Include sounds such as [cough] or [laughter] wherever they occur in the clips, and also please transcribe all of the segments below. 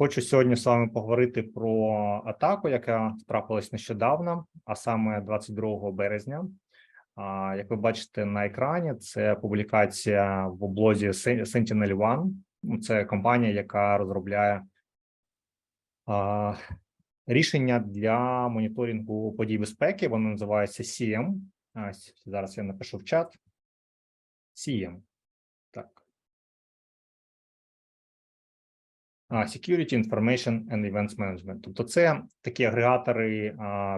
Хочу сьогодні з вами поговорити про атаку, яка трапилась нещодавно, а саме 22 березня. Як ви бачите на екрані, це публікація в облозі Sentinel One. Ну, Це компанія, яка розробляє рішення для моніторингу подій безпеки. Воно називається CM. Зараз я напишу в чат. CM. Security Information and Events Management. Тобто, це такі агрегатори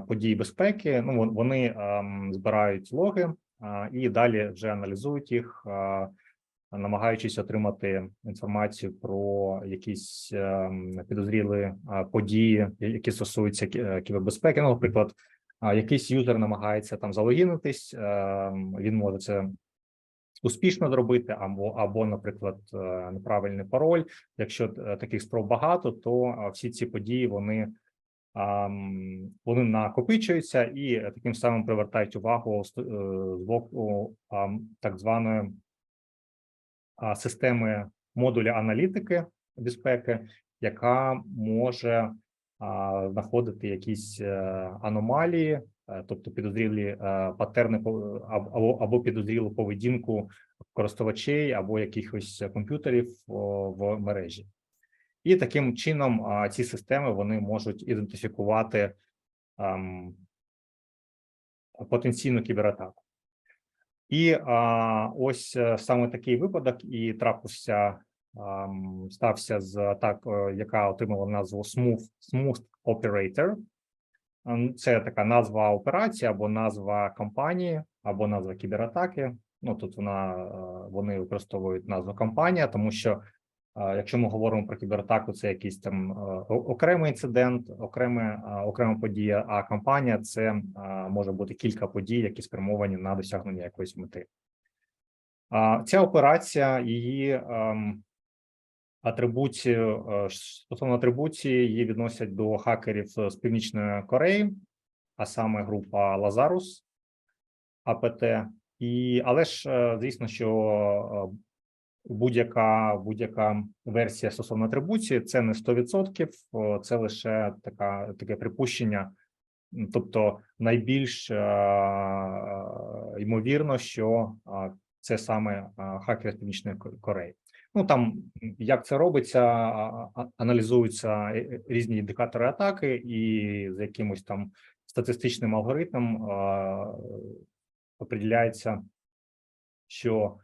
подій безпеки. Ну вони ам, збирають логи і далі вже аналізують їх, намагаючись отримати інформацію про якісь ем, підозрілі події, які стосуються е, кібербезпеки. Ну, наприклад, якийсь юзер намагається там залогінитись, ем, він може це успішно зробити, або, або, наприклад, е, неправильний пароль. Якщо е, таких спроб багато, то е, всі ці події вони, вони накопичуються і таким самим привертають увагу з боку так званої системи модуля аналітики безпеки, яка може знаходити якісь аномалії, тобто підозрілі е, патерни або, або підозрілу поведінку користувачей або якихось комп'ютерів в мережі. І таким чином ці системи вони можуть ідентифікувати потенційну кібератаку. І а, ось е, саме такий випадок і трапився, ам, стався з атакою, яка отримала назву Smooth, Smooth Operator. Це така назва операції або назва компанії, або назва кібератаки. Ну тут вона е, вони використовують назву компанія, тому що е, якщо ми говоримо про кібератаку, це якийсь там е, окремий інцидент, окреме е, окрема подія. А компанія це може бути кілька подій, які спрямовані на досягнення якоїсь мети. Ця операція її ем, атрибуцію е, стосовно атрибуції її відносять до хакерів з Північної Кореї, а саме група Lazarus АПТ. І але ж е, звісно, що е, будь-яка будь-яка версія стосовно атрибуції це не 100%, це лише така таке припущення. Тобто, найбільш ймовірно, що це саме хакери з Північної Кореї. Ну там як це робиться, аналізуються е, е, різні індикатори атаки, і за якимось там статистичним алгоритмом определяється, що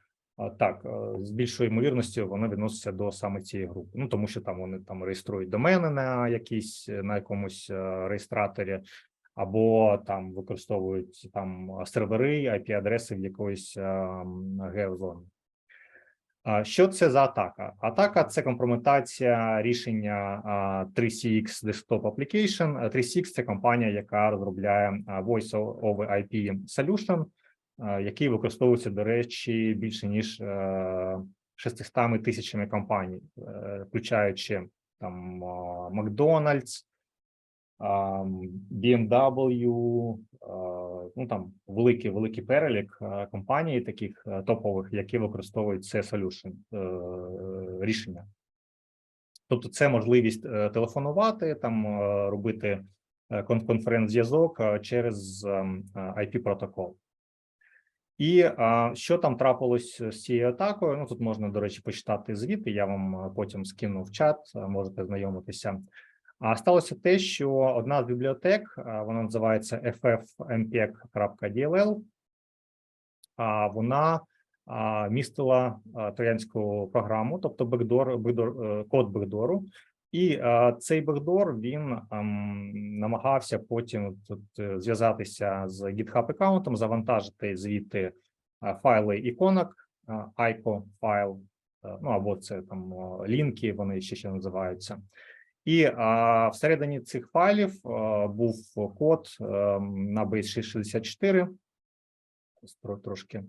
так е, з більшою ймовірністю вони відносяться до саме цієї групи. Ну тому що там вони там реєструють домени на якійсь на якомусь реєстраторі, або там використовують там сервери, IP-адреси в якоїсь е, геозоні. Що це за атака? Атака це компрометація рішення а, 3CX Desktop Application. А 3CX – це компанія, яка розробляє Voice over IP Solution, який використовується, до речі, більше ніж е, 600 тисячами компаній, е, включаючи там а, BMW, ну там великий великий перелік компаній, таких е, топових, які використовують це solution е, рішення. Тобто, це можливість е, телефонувати, там робити кон- конференц-зв'язок через ем, IP протокол. І а, що там трапилось з цією атакою? Ну тут можна, до речі, почитати звіти. Я вам потім скину в чат, можете знайомитися. А сталося те, що одна з бібліотек, вона називається ffmpeg.dll, а вона містила троянську програму, тобто бекдор, бекдор, е, код бекдору. І цей бекдор він намагався потім тут е, зв'язатися з GitHub аккаунтом, завантажити звідти файли іконок, ICO файл, е, ну або це там лінки, вони ще ще називаються. І а, всередині цих файлів а, був код а, на base 664. Ось Трошки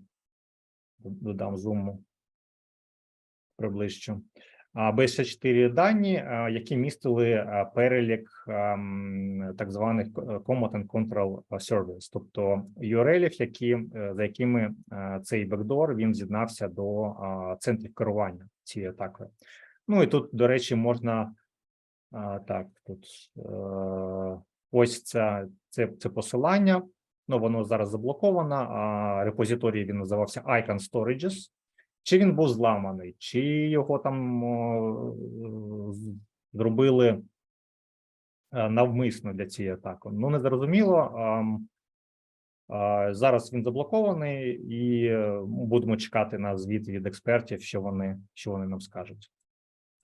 додам зуму приближчу. Base 64 дані, а, які містили перелік ам, так званих ко- Command and Control Service, тобто URL, які, е, за якими е, цей бекдор він з'єднався до центрів керування цією атакою. Ну і тут, до речі, можна А, так, тут е, ось це, це, це посилання. Ну, воно зараз заблоковано. А репозиторій він називався Icon Storages. Чи він був зламаний, чи його там о, зробили е, навмисно для цієї атаки? Ну, не зрозуміло. Ам, а, Зараз він заблокований, і е, будемо чекати на звіт від експертів, що вони, що вони нам скажуть.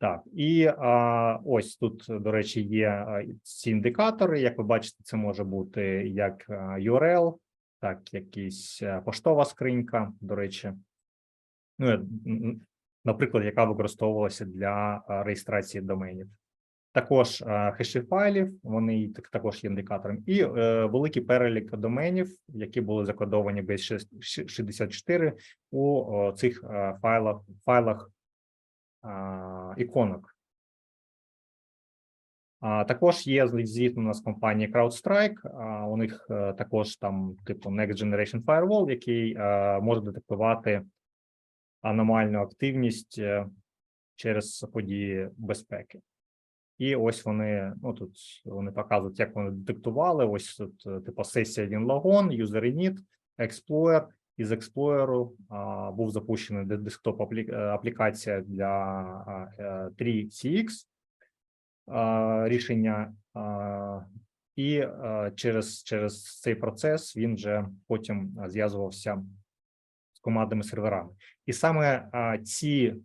Так, і а, ось тут, до речі, є ці індикатори. Як ви бачите, це може бути як URL, так, якась поштова скринька, до речі. Ну, е, наприклад, яка використовувалася для реєстрації доменів. Також хеші файлів, вони також є індикатором, і е, великий перелік доменів, які були закодовані без 64 у о, цих е, файлах, файлах а, іконок. Також є зв- звісно у нас компанія CrowdStrike. У них е, також там типу Next Generation Firewall, який е, може детектувати аномальну активність е, через події безпеки. І ось вони, ну тут вони показують, як вони детектували. Ось тут, типу, сесія WinLogon, User Init, Explorer. Із а, був запущений десктоп е, аплікація для е, 3CX а, рішення, і через, через цей процес він вже потім зв'язувався з командами серверами. І саме ці,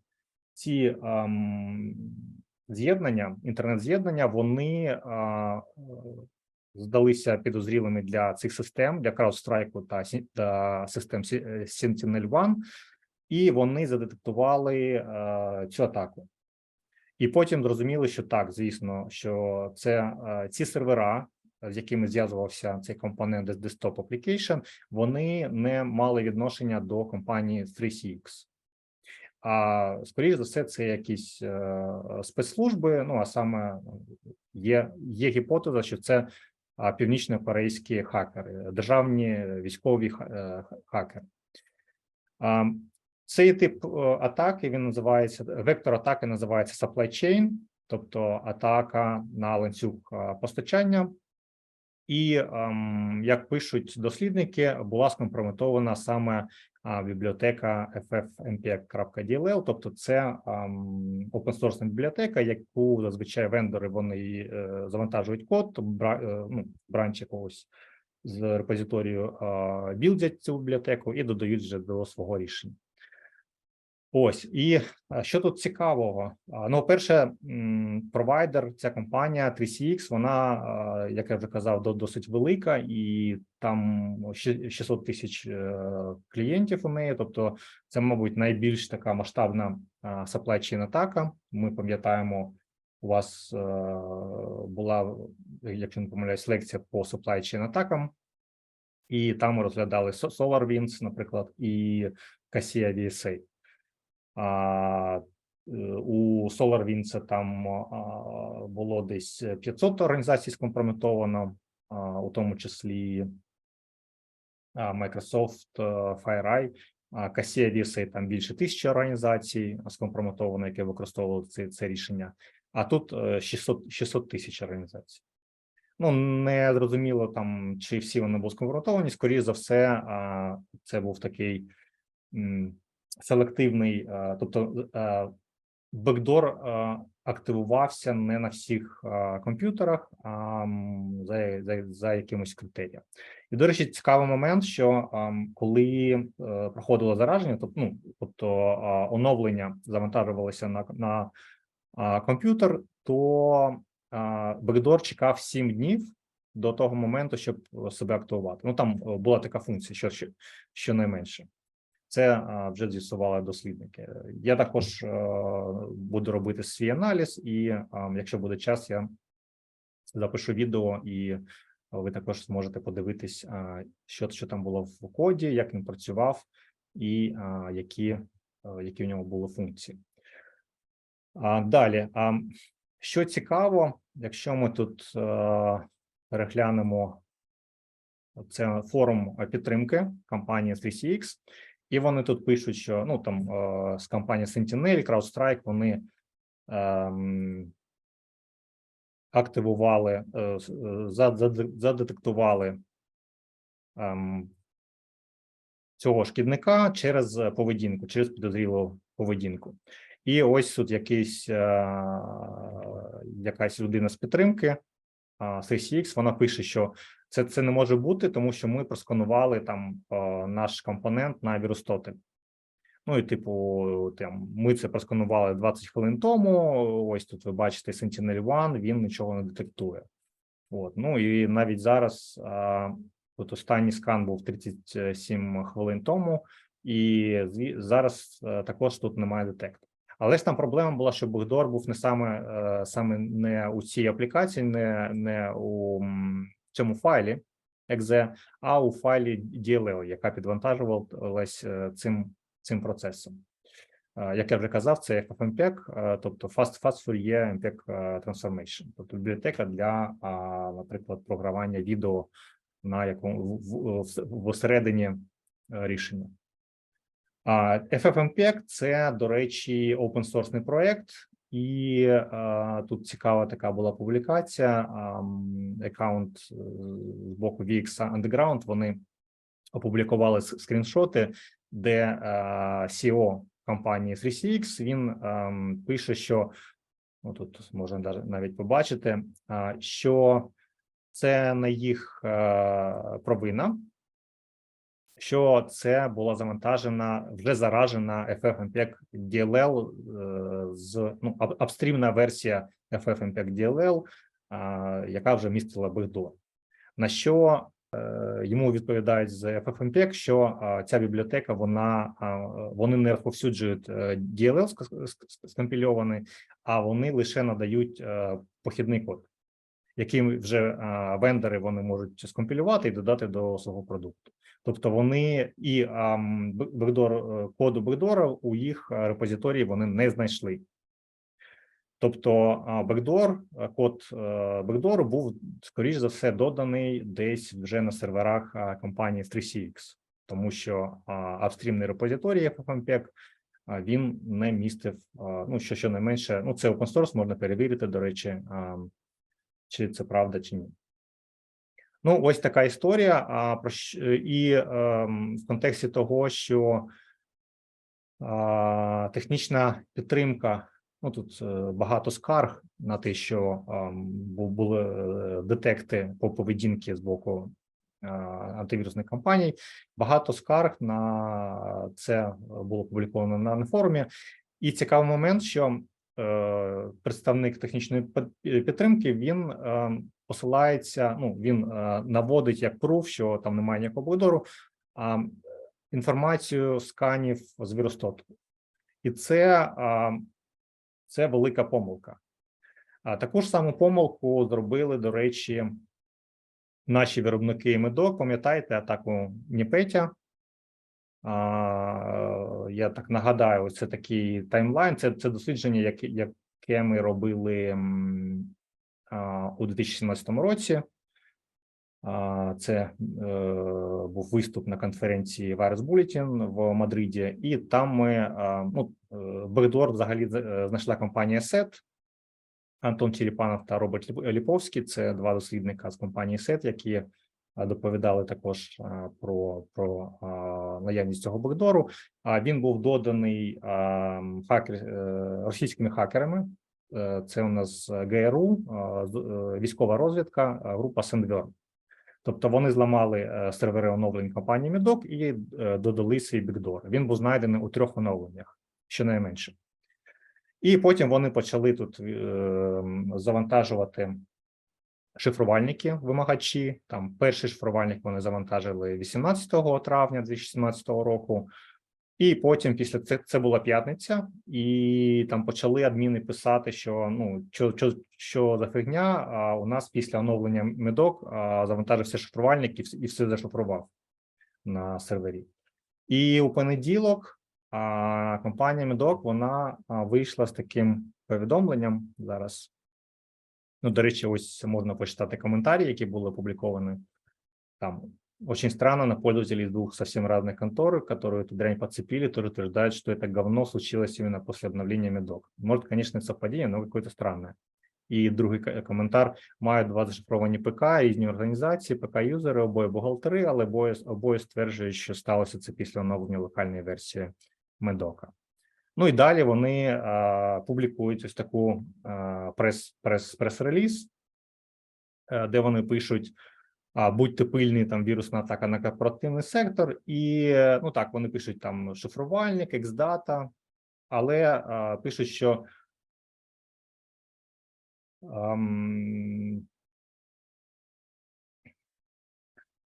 ці з'єднання, інтернет-з'єднання, вони е, здалися підозрілими для цих систем, для CrowdStrike та, та систем е, Sentinel-1, і вони задетектували е, цю атаку. І потім зрозуміли, що так, звісно, що це е, ці сервера, з якими зв'язувався цей компонент Desktop Application, вони не мали відношення до компанії 3CX. А скоріш за все, це якісь е, спецслужби. Ну а саме є, є гіпотеза, що це північно-корейські хакери, державні військові е, ха- хакери. Цей тип е, атаки він називається вектор атаки називається supply chain, тобто атака на ланцюг е, постачання. І ем, як пишуть дослідники, була скомпрометована саме бібліотека ffmpeg.dll, тобто це опенсорсна бібліотека, яку зазвичай вендори вони е, завантажують код, е, ну, бранч якогось з репозиторію білдять цю бібліотеку і додають вже до свого рішення. Ось і що тут цікавого? Ну, перше, провайдер, ця компанія 3CX, вона, як я вже казав, до- досить велика, і там ще- 600 тисяч е, клієнтів у неї. Тобто, це, мабуть, найбільш така масштабна supply chain атака. Ми пам'ятаємо, у вас е, була, якщо не помиляюсь, лекція по supply chain атакам, і там розглядали SolarWinds, наприклад, і Cassia VSA. Е, у SolarWinds там було десь 500 організацій скомпрометовано, у тому числі Microsoft, е, FireEye, Cassia VSA там більше тисячі організацій скомпрометовано, які використовували це, це рішення. А тут е, 600 600 тисяч організацій. Ну, не зрозуміло там, чи всі вони були скомпрометовані. Скоріше за все, це був такий селективний, е, тобто е, бекдор е, активувався не на всіх комп'ютерах, а за, за, за якимось критерієм. І, до речі, цікавий момент, що коли проходило зараження, тобто, ну, тобто оновлення завантажувалося на, на комп'ютер, то бекдор чекав 7 днів до того моменту, щоб себе активувати. Ну там була така функція, що, що, що найменше. Це вже з'ясували дослідники. Я також е, буду робити свій аналіз, і якщо буде час, я запишу відео, і ви також зможете подивитись, що, що там було в коді, як він працював, і які, е, які в нього були функції. Далі, що цікаво, якщо ми тут е, переглянемо це форум підтримки компанії 3CX, і вони тут пишуть, що ну там е, з компанії Sentinel, CrowdStrike, вони ем, активували, е, е, за- заде- задетектували ем, цього шкідника через поведінку, через підозрілу поведінку. І ось тут якийсь, е, якась людина з підтримки, а, 3CX, вона пише, що це, це не може бути, тому що ми просканували там е, наш компонент на вірустотель. Ну і типу, там ми це просканували 20 хвилин тому. Ось тут ви бачите Sentinel-1, він нічого не детектує. От, ну і навіть зараз а, от останній скан був 37 хвилин тому, і зараз е, також тут немає детекту. Але ж там проблема була, що бекдор був не саме, е, саме не у цій аплікації, не, не у цьому файлі exe, а у файлі DLL, яка підвантажувалась е, цим, цим процесом. Е, Як я вже казав, це FFmpeg, е, тобто Fast Fast Fourier MPEG Transformation, тобто бібліотека для, наприклад, програвання відео на якому в, в, в- всередині е, рішення. FFmpeg – це, до речі, open source проект, і е, тут цікава така була публікація. Аккаунт е, з боку VX Underground, вони опублікували скріншоти, де е, CEO компанії 3CX, він ем, пише, що ну, тут можна навіть побачити, а, що це не їх е, провина, що це була завантажена, вже заражена FFmpeg DLL е, з ну, апстрімна версія FFmpeg DLL, яка вже містила backdoor. На що е, йому відповідають з FFmpeg, що ця бібліотека вона вони не розповсюджують е, DLL ск- ск- скомпільований, а вони лише надають похідний код, який вже вендори вони можуть скомпілювати і додати до свого продукту. Тобто вони і ам, бекдор е, коду бекдора у їх е, репозиторії вони не знайшли. Тобто бекдор, е, код бекдору був скоріш за все доданий десь вже на серверах компанії 3CX, тому що апстрімний репозиторій FFmpeg він не містив, ну що щонайменше, ну це open source, можна перевірити, до речі, чи це правда чи ні. Ну, ось така історія. А про і ем, в контексті того, що технічна підтримка. Ну тут е, багато скарг на те, що ем, були е, детекти по поведінки з боку е, антивірусних компаній. Багато скарг на це було опубліковано на, форумі. І цікавий момент, що е, представник технічної підтримки він е, посилається. Ну він е, наводить як пруф, що там немає ніякого блудору, а інформацію сканів з вірустоту. І це, це велика помилка. А таку ж саму помилку зробили, до речі, наші виробники медок. Пам'ятаєте атаку Ніпетя? Я так нагадаю, це такий таймлайн. Це, це дослідження, яке, яке ми робили у 2017 році. Це е, був виступ на конференції Virus Bulletin в Мадриді, і там ми ну, е, Бекдор взагалі е, знайшла компанія SET, Антон Черепанов та Роберт Ліповський. Це два дослідника з компанії SET, які доповідали також про, про наявність цього бекдору. А він був доданий хакер російськими хакерами. Е, Це у нас ГРУ, е, з- е, військова розвідка, група Сендверн. Тобто вони зламали сервери оновлень компанії Медок і додали свій бекдор. Він був знайдений у трьох оновленнях, щонайменше. І потім вони почали тут завантажувати шифрувальники, вимагачі. Там перший шифрувальник вони завантажили 18 травня 2017 року. І потім, після це, це була п'ятниця, і там почали адміни писати, що ну що, що, що за фігня. А у нас після оновлення медок а, завантажився шифрувальник і, і все зашифрував на сервері. І у понеділок а, компанія Медок вона вийшла з таким повідомленням зараз. Ну, до речі, ось можна почитати коментарі, які були опубліковані. Там очень странно на пользователей из двух совсем разных контор, которые эту дрянь подцепили, тоже утверждают, что это говно случилось именно после обновления медок. Может, конечно, это совпадение, но какое-то странное. І другий ка- коментар має два зашифровані ПК, різні організації, ПК-юзери, обоє бухгалтери, але обоє, обоє стверджують, що сталося це після оновлення локальної версії Медока. Ну і далі вони а, публікують ось таку а, прес, прес, прес-реліз, е, де вони пишуть: а, будьте пильні, там вірусна атака на корпоративний сектор, і ну так, вони пишуть там шифрувальник, Xdata, але пишуть, що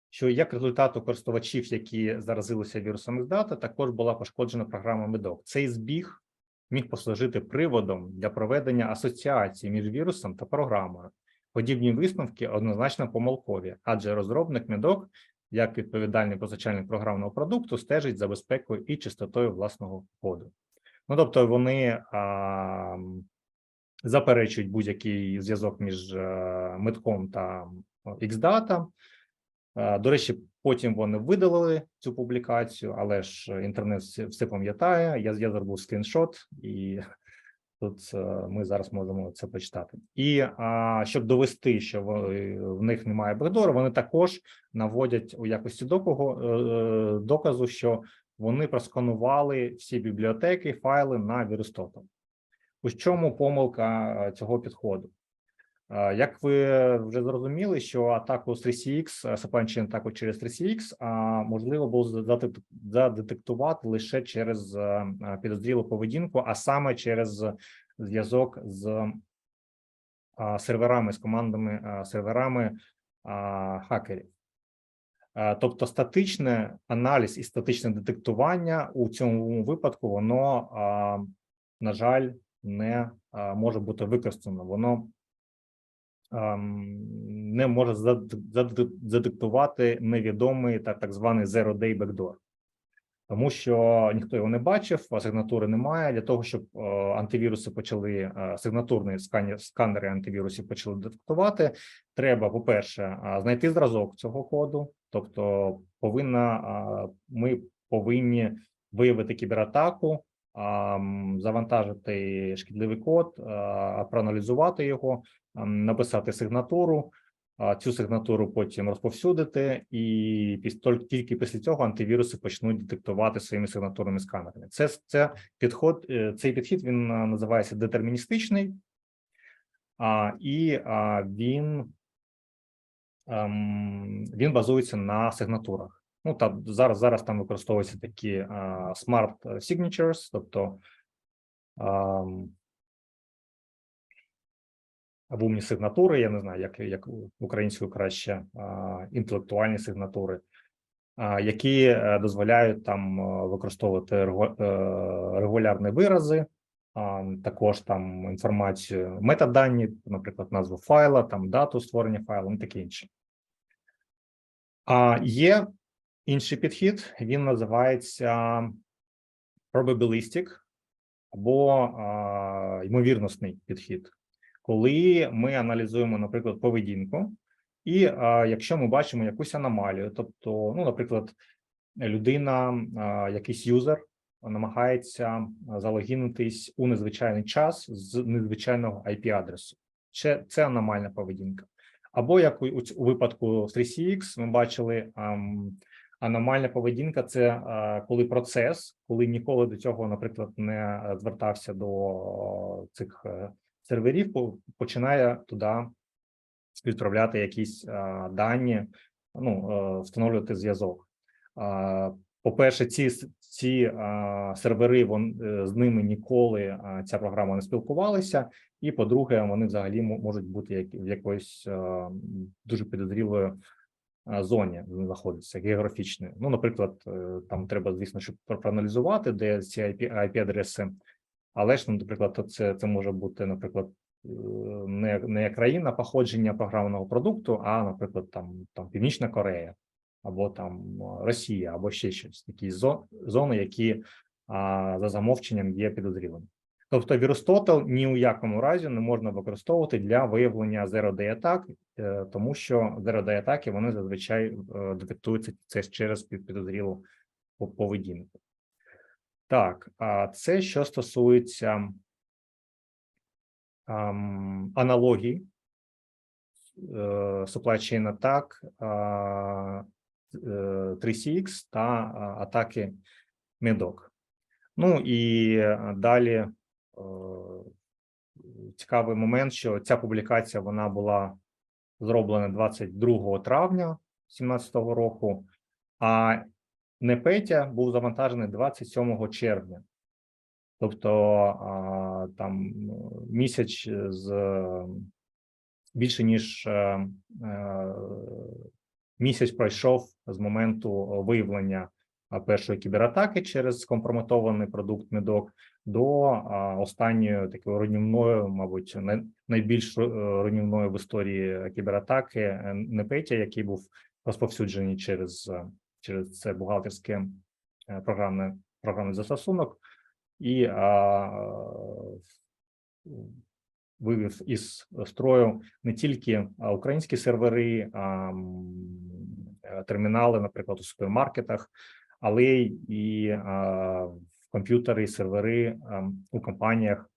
що як результат у користувачів, які заразилися вірусом Xdata, також була пошкоджена програма Медок. Цей збіг міг послужити приводом для проведення асоціації між вірусом та програмою. Подібні висновки однозначно помилкові, адже розробник Медок, як відповідальний позичальник програмного продукту, стежить за безпекою і чистотою власного коду. Ну тобто, вони а, заперечують будь-який зв'язок між е, медком та Xdata. Е, До речі, потім вони видалили цю публікацію, але ж інтернет все пам'ятає. Я, я зробив скріншот, і тут е, ми зараз можемо це почитати. І а, щоб довести, що в, в них немає бекдору, вони також наводять у якості докого е, доказу, що вони просканували всі бібліотеки, файли на Вірустотом. У чому помилка е, цього підходу? Е, Як ви вже зрозуміли, що атаку з 3CX, е, сапанчен атаку через 3CX, а, можливо було задет- задетектувати лише через е, е, підозрілу поведінку, а саме через зв'язок з серверами, з командами серверами хакерів. Тобто статичний аналіз і статичне детектування у цьому випадку, воно, на жаль, не може бути використано. Воно не може зад- зад- задиктувати невідомий та так званий zero-day backdoor. Тому що ніхто його не бачив, а сигнатури немає. Для того, щоб е, антивіруси почали е, сигнатурні сканер, сканери антивірусів почали детектувати, треба, по-перше, е, знайти зразок цього коду, тобто повинна ми повинні виявити кібератаку, завантажити шкідливий код, проаналізувати його, написати сигнатуру. Цю сигнатуру потім розповсюдити, і тільки- після цього антивіруси почнуть детектувати своїми сигнатурними сканерами. Це це підход. е, Цей підхід він називається детерміністичний, і він, ем, він базується на сигнатурах. Ну там зараз зараз там використовуються такі smart signatures, тобто ам, або умні сигнатури, я не знаю, як, як українською краще, інтелектуальні сигнатури, які е, дозволяють там е, використовувати е, регулярні вирази, також там інформацію, метадані, наприклад, назву файла, там дату створення файлу і таке інше. А є інший підхід, він називається probabilistic або а, ймовірностний підхід коли ми аналізуємо, наприклад, поведінку, і а, якщо ми бачимо якусь аномалію, тобто, ну, наприклад, людина, а, якийсь юзер намагається залогінитись у незвичайний час з незвичайного IP-адресу, це, це аномальна поведінка. Або як у, у випадку з 3CX ми бачили ам, аномальна поведінка це а, коли процес, коли ніколи до цього, наприклад, не звертався до цих е, серверів, по- починає туди відправляти якісь а, дані, ну, е, встановлювати зв'язок. По-перше, ці, ці а, сервери вон, е, з ними ніколи а, ця програма не спілкувалася. І по-друге, вони взагалі мо- можуть бути як, в якоїсь а, дуже підозрілої а, зоні знаходяться географічної. Ну, наприклад, е, там треба, звісно, щоб про- проаналізувати, де ці IP, IP-адреси, але ж, ну, наприклад, це, це може бути, наприклад, е, не, не країна походження програмного продукту, а, наприклад, там, там Північна Корея, або там е, Росія, або ще щось, такі зо- зони, які а, за замовченням є підозрілими. Тобто Вірустотел ні у якому разі не можна використовувати для виявлення zero-day атак, е, тому що zero-day атаки вони зазвичай е, детектуються це через під- підозрілу поведінку. Так, а це що стосується ам, аналогій е, supply chain атак е, 3CX та атаки MEDOC. Ну і е, далі цікавий момент, що ця публікація вона була зроблена 22 травня 2017 року, а Непетя був завантажений 27 червня. Тобто там ну, місяць з е, більше ніж е, е, місяць пройшов з моменту виявлення першої кібератаки через скомпрометований продукт медок до останньої такої руйнівної, мабуть, най- найбільш ру- руйнівної в історії кібератаки Непетя, який був розповсюджений через, через це бухгалтерське е, програмне програмний застосунок і а, вивів із строю не тільки українські сервери, а е, термінали, наприклад, у супермаркетах, але і а, комп'ютери і сервери а, у компаніях.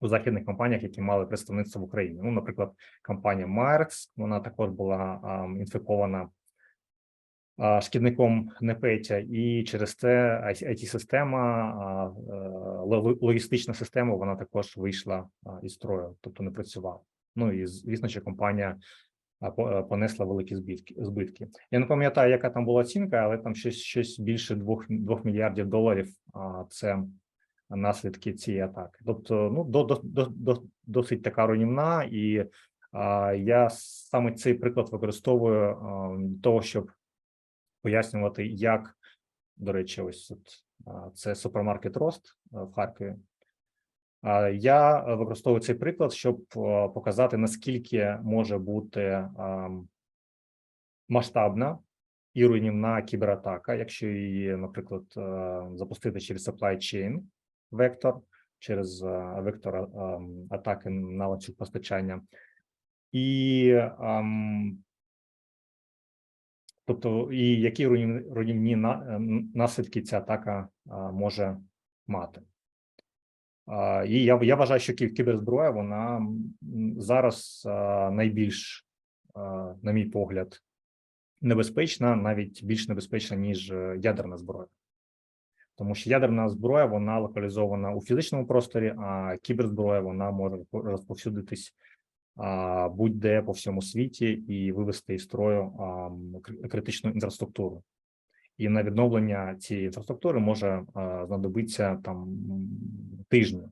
У західних компаніях, які мали представництво в Україні, ну, наприклад, компанія Marx, вона також була а, інфікована шкідником Непетя, і через це it система логістична система, вона також вийшла із строю, тобто не працювала. Ну і звісно, що компанія е, понесла великі збитки. збитки. Я не пам'ятаю, яка там була оцінка, але там щось щось більше двох двох мільярдів доларів. Це наслідки цієї атаки. Тобто, ну до, до, до досить така руйнівна, і а, я саме цей приклад використовую а, для того, щоб пояснювати, як до речі, ось от це супермаркет Рост в Харкові. Я використовую цей приклад, щоб показати наскільки може бути масштабна і руйнівна кібератака, якщо її, наприклад, е, запустити через supply chain вектор, через е, вектор атаки на ланцюг постачання. І тобто, і які руйнівні, ем, наслідки ця атака е, може мати. І я, я вважаю, що кі- кіберзброя вона зараз е, найбільш, е, на мій погляд, небезпечна, навіть більш небезпечна, ніж е, ядерна зброя. Тому що ядерна зброя вона локалізована у фізичному просторі, а кіберзброя вона може розповсюдитись будь-де по всьому світі і вивести із строю критичну інфраструктуру. І на відновлення цієї інфраструктури може знадобитися там тижні.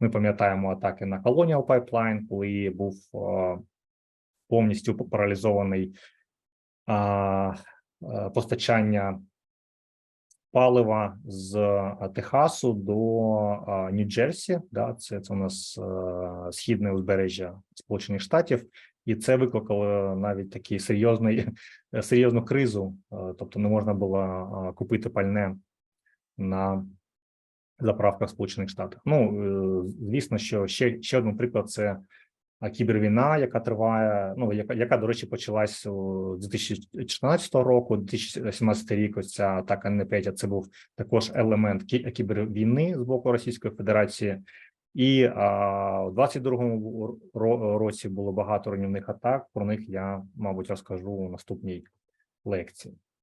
Ми пам'ятаємо атаки на Colonial Pipeline, коли був повністю паралізований постачання палива з Техасу до Нью-Джерсі. Да, це, це у нас е, східне узбережжя Сполучених Штатів, і це викликало навіть такий серйозний [laughs] серйозну кризу. е, Тобто не можна було купити пальне на заправках Сполучених Штатів. Ну е, звісно, що ще, ще один приклад це кібервійна, яка триває, ну яка, яка до речі, почалась у 2014 року, 2017 рік. Ось ця атака на Петя, це був також елемент кі- кібервійни з боку Російської Федерації. І а, у 22-му році було багато руйнівних атак. Про них я, мабуть, розкажу у наступній лекції.